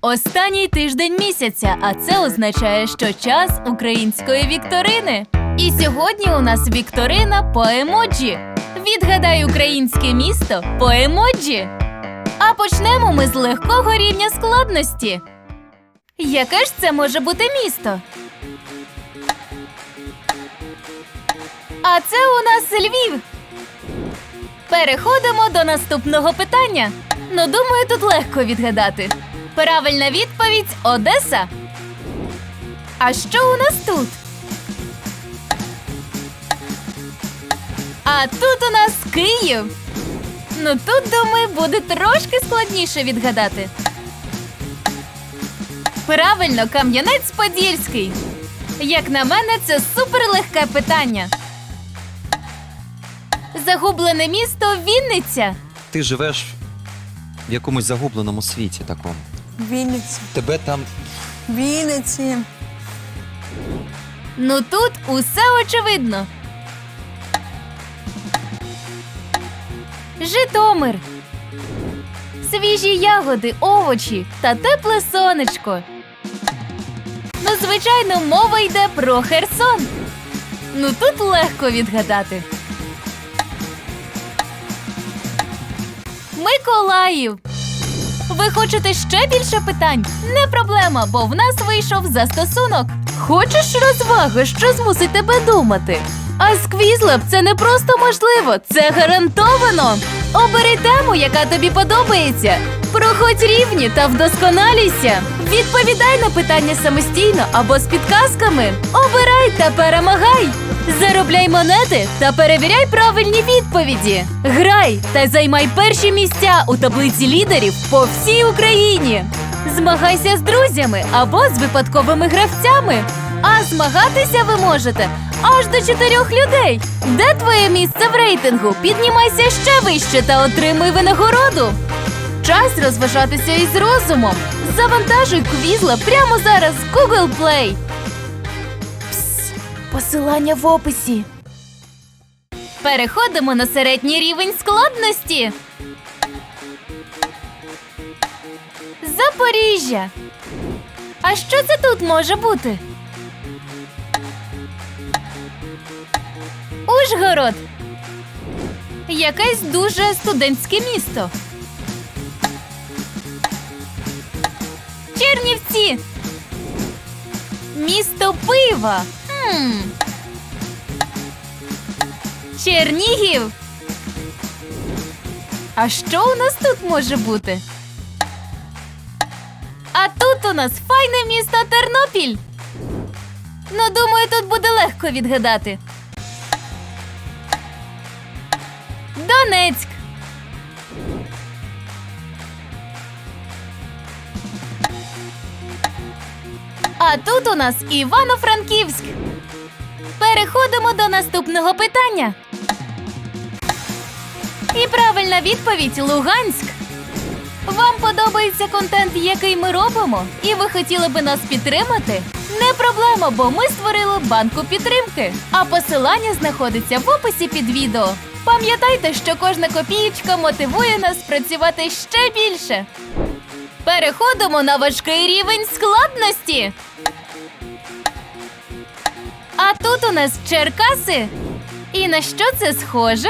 Останній тиждень місяця, а це означає, що час української вікторини. І сьогодні у нас вікторина по емоджі. Відгадай українське місто по емоджі. А почнемо ми з легкого рівня складності. Яке ж це може бути місто? А це у нас Львів. Переходимо до наступного питання. Ну, думаю, тут легко відгадати. Правильна відповідь Одеса. А що у нас тут? А тут у нас Київ. Ну тут, думаю, буде трошки складніше відгадати. Правильно, Кам'янець-Подільський. Як на мене, це суперлегке питання. Загублене місто Вінниця. Ти живеш в якомусь загубленому світі такому. Вінниці. Тебе там Вінниці. Ну тут усе очевидно. Житомир. Свіжі ягоди, овочі та тепле сонечко. Ну, звичайно, мова йде про Херсон. Ну тут легко відгадати. Миколаїв. Ви хочете ще більше питань? Не проблема, бо в нас вийшов застосунок. Хочеш розваги, що змусить тебе думати? А з Квізлеб це не просто можливо, це гарантовано. Обери тему, яка тобі подобається. Проходь рівні та вдосконалійся. Відповідай на питання самостійно або з підказками. Обирай та перемагай. Заробляй монети та перевіряй правильні відповіді. Грай та займай перші місця у таблиці лідерів по всій Україні. Змагайся з друзями або з випадковими гравцями. А змагатися ви можете аж до чотирьох людей. Де твоє місце в рейтингу? Піднімайся ще вище та отримуй винагороду. Час розважатися із розумом. Завантажуй квізла прямо зараз з Google Play. Пс, посилання в описі. Переходимо на середній рівень складності. Запоріжжя. А що це тут може бути? Ужгород. Якесь дуже студентське місто. Чернівці. Місто пива. Хм. Чернігів. А що у нас тут може бути? А тут у нас файне місто Тернопіль. Ну, думаю, тут буде легко відгадати. Донецьк. А тут у нас Івано-Франківськ. Переходимо до наступного питання. І правильна відповідь Луганськ. Вам подобається контент, який ми робимо, і ви хотіли би нас підтримати? Не проблема, бо ми створили банку підтримки. А посилання знаходиться в описі під відео. Пам'ятайте, що кожна копієчка мотивує нас працювати ще більше. Переходимо на важкий рівень складності. А тут у нас Черкаси. І на що це схоже?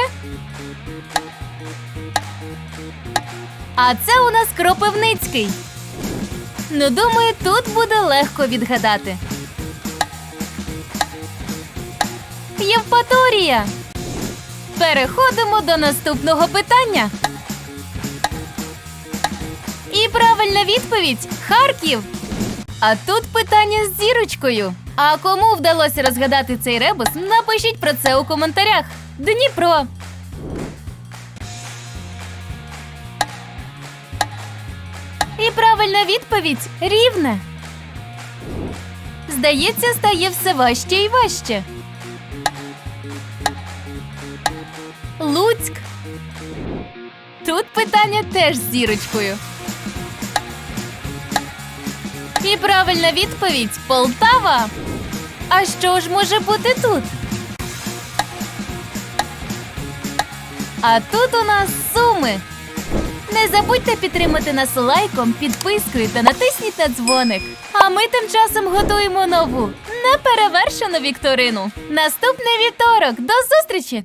А це у нас Кропивницький. Ну, думаю, тут буде легко відгадати. Євпаторія. Переходимо до наступного питання. І правильна відповідь Харків. А тут питання з зірочкою. А кому вдалося розгадати цей ребус, напишіть про це у коментарях. Дніпро. І правильна відповідь рівне. Здається, стає все важче і важче. Луцьк. Тут питання теж з зірочкою. І правильна відповідь Полтава. А що ж може бути тут? А тут у нас суми. Не забудьте підтримати нас лайком, підпискою та натисніть на дзвоник. А ми тим часом готуємо нову неперевершену вікторину. Наступний вівторок. До зустрічі!